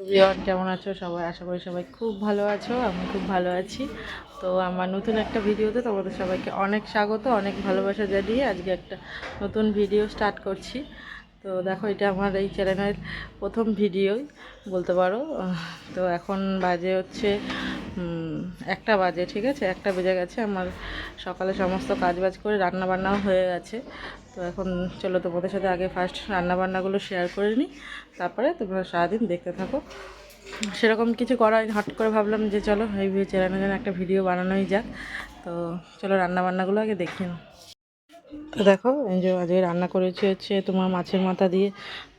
Everyone, কেমন আছো? সবাই, আশা করি সবাই খুব ভালো আছো, আমি খুব ভালো আছি। তো আমার নতুন একটা ভিডিওতে তোমাদের সবাইকে অনেক স্বাগত, অনেক ভালোবাসা জানিয়ে আজকে একটা নতুন ভিডিও স্টার্ট করছি। তো দেখো, এটা আমার এই চ্যানেলের প্রথম ভিডিওই বলতে পারো। তো এখন বাজে হচ্ছে একটা বাজে, ঠিক আছে? একটা বেজে গেছে, আমার সকালে সমস্ত কাজ বাজ করে রান্না বান্নাও হয়ে গেছে। তো এখন চলো তোমাদের সাথে আগে ফার্স্ট রান্না বান্নাগুলো শেয়ার করে নিই, তারপরে তোমরা সারাদিন দেখতে থাকো। সেরকম কিছু করা হট করে ভাবলাম যে চলো এই চ্যানেলের জন্য একটা ভিডিও বানানোই যাক। তো চলো রান্না বান্নাগুলো আগে দেখি নাও। তো দেখো, এই যে আজকে রান্না করেছি হচ্ছে তোমার মাছের মাথা দিয়ে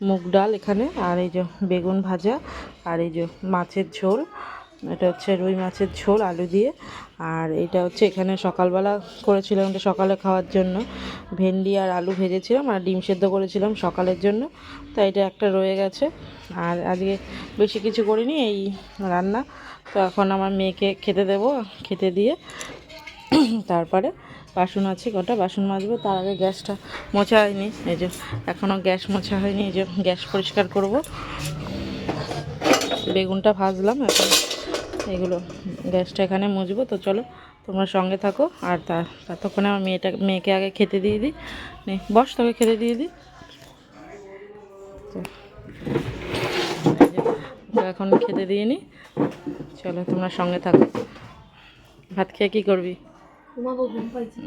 মুগ ডাল এখানে, আর এই যে বেগুন ভাজা, আর এই যে মাছের ঝোল। এটা হচ্ছে রুই মাছের ঝোল, আলু দিয়ে। আর এটা হচ্ছে এখানে সকালবেলা করেছিলাম এটা সকালে খাওয়ার জন্য। ভেন্ডি আর আলু ভেজেছিলাম আর ডিম সেদ্ধ করেছিলাম সকালের জন্য। তো এটা একটা রয়ে গেছে। আর আজকে বেশি কিছু করিনি, এই রান্না। তো এখন আমার মেয়েকে খেতে দেবো, খেতে দিয়ে। তারপরে বাসন আছে, কটা বাসন মাজবো। তার আগে গ্যাসটা মোছা হয়নি, এই যে এখনও গ্যাস মোছা হয়নি, এই যে গ্যাস পরিষ্কার করব। বেগুনটা ভাজলাম, এখন এগুলো গ্যাসটা এখানে মুছবো। তো চলো তোমরা সঙ্গে থাকো আর তা ততক্ষণে আমার মেয়েটা মেয়েকে আগে খেতে দিয়ে দিই। নে বস তোকে খেতে দিয়ে দিই। তো এখন খেতে দিয়ে নি। চলো তোমরা সঙ্গে থাকো। ভাত খেয়ে কী করবি? ঘুমাবো ঘুম পাইছে।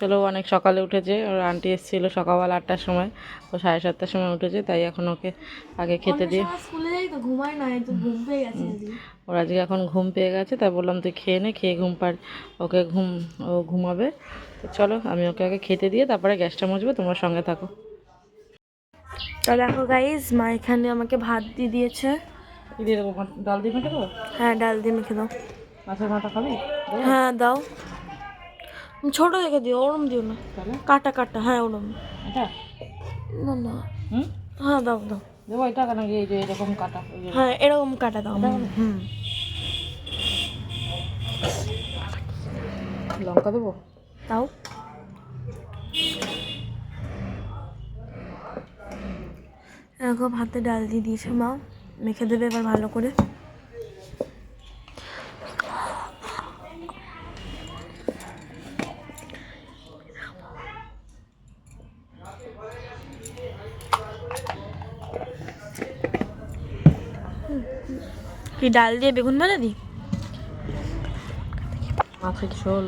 চলো অনেক সকালে উঠেছে। ওর আন্টি এসেছিল সকালবেলা আটটার সময়। ও সাড়ে সাতটার সময় উঠেছে তাই এখন ওকে আগে খেতে দিয়ে ওর আজকে এখন ঘুম পেয়ে গেছে তাই বললাম তুই খেয়ে নে খেয়ে ঘুম পার ওকে ঘুম ও ঘুমাবে। তো চলো আমি ওকে আগে খেতে দিয়ে তারপরে গ্যাসটা মুছবো তোমার সঙ্গে থাকো। তো দেখো গাইজ মা এখানে আমাকে ভাত দিয়ে দিয়েছে। দিয়ে দেবো? ডাল দিয়ে মেটে দেবো? হ্যাঁ ডাল দিয়ে মেখে দাও। মাছের মাথা খাবি? হ্যাঁ দাও। ছোট দেখে দিও ওরম দিও না। কাটা কাটা হ্যাঁ ওরম। না না। হ্যাঁ দাও দাও। দেবো এটা কেন এই যে এরকম কাটা? হ্যাঁ এরকম কাটা দাও। হুম। লঙ্কা দেবো? দাও। এরকম ভাতে ডাল দিয়ে দিয়েছে মা। মেখে দেবে এবার ভালো করে। কি ডাল দিয়ে বেগুন ভাজা দিই মাছের ঝোল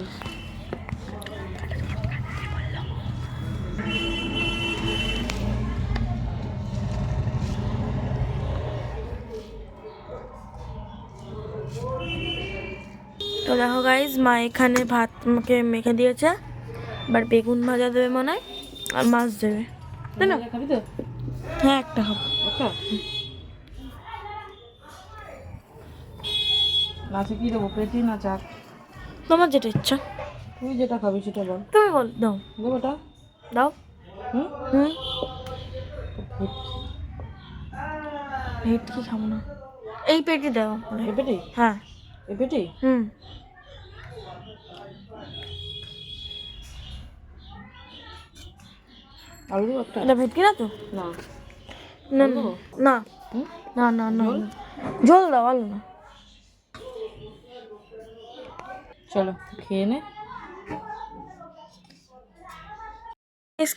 তো দেখো গাইজ মা এখানে ভাত আমাকে মেখে দিয়েছে এবার বেগুন ভাজা দেবে মনে হয় আর মাছ দেবে। তাই না? হ্যাঁ একটা খাব। মাছে কি দেবো? পেটি না চাক? তোমার যেটা ইচ্ছা। তুই যেটা খাবি সেটা বল। তুমি বল দাও। দেবো ওটা দাও। হুম? হুম। ভেটকি খাব না? এই পেটি দাও। পরে। এ পেটি? হ্যাঁ। এ পেটি? হুম। আলু একটা? এটা ভেটকি না তো? না। না না। না না না? ঝোল দাও আলু না। চলো খেয়ে নে।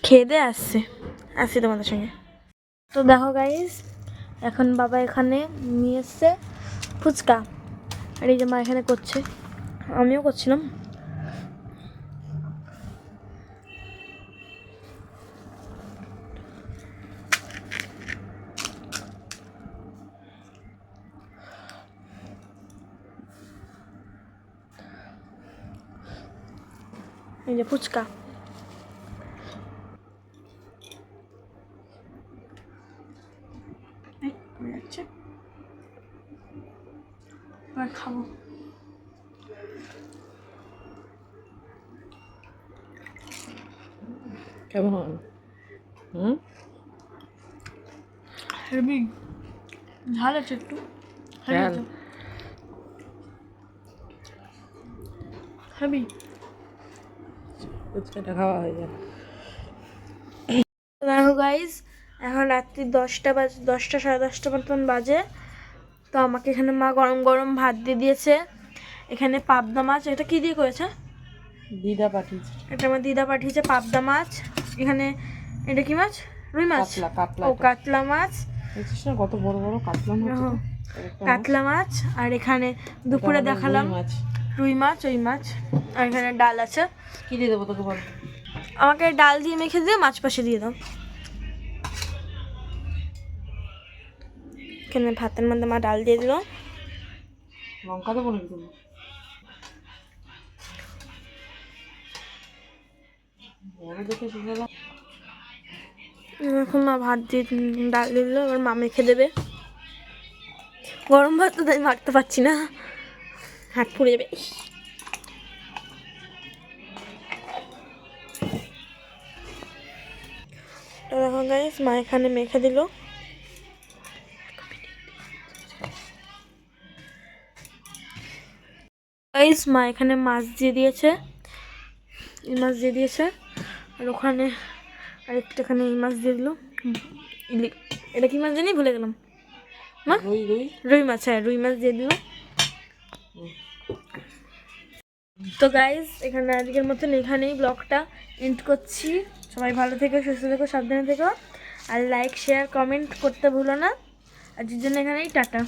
খেয়ে দিয়ে আসছে। আসছি তোমাদের সঙ্গে। তো দেখো গাইস এখন বাবা এখানে নিয়ে এসছে ফুচকা। আর এই যে মা এখানে করছে। আমিও করছিলাম। এই যে ফুচকা। যাচ্ছে। এবার খাব। কেমন? হুম? হেবি ঝাল আছে একটু। ঝাল। হেবি ফুচকাটা খাওয়া হয়ে যাবে। দেখো গাইজ এখন রাত্রি দশটা বাজে দশটা সাড়ে দশটা মতন বাজে। তো আমাকে এখানে মা গরম গরম ভাত দিয়ে দিয়েছে। এখানে পাবদা মাছ এটা কি দিয়ে করেছে? দিদা পাঠিয়েছে। এটা আমার দিদা পাঠিয়েছে পাবদা মাছ। এখানে এটা কি মাছ? রুই মাছ? ও কাতলা মাছ। কত বড় বড় কাতলা মাছ কাতলা মাছ। আর এখানে দুপুরে দেখালাম। মাছ। রুই মাছ ওই মাছ আর এখানে ডাল আছে। কি দিয়ে দেবো তোকে বল? আমাকে ডাল দিয়ে মেখে দিয়ে মাছ পাশে দিয়ে দাও। এখানে ভাতের মধ্যে মা ডাল দিয়ে দিল। লঙ্কা দেবো নাকি তুমি এখন মা ভাত দিয়ে ডাল দিয়ে দিল এবার মা মেখে দেবে। গরম ভাত তো তাই মাখতে পারছি না। হাত পুড়ে যাবে। দেখো গাইস মা এখানে মেখে দিল। গাইস মা এখানে মাছ দিয়ে দিয়েছে। এই মাছ দিয়ে দিয়েছে। আর ওখানে আরেকটাখানে এই মাছ দিয়ে দিল। এটা কি মাছ জানি? ভুলে গেলাম। মা? রুই মাছ হ্যাঁ রুই মাছ দিয়ে দিল। তো গাইজ এখানে আজকের মতন এখানেই ব্লগটা এন্ড করছি। সবাই ভালো থেকো, সুস্থ থেকো, সাবধানে থেকো। আর লাইক শেয়ার কমেন্ট করতে ভুলো না। আজকের জন্য এখানেই টাটা।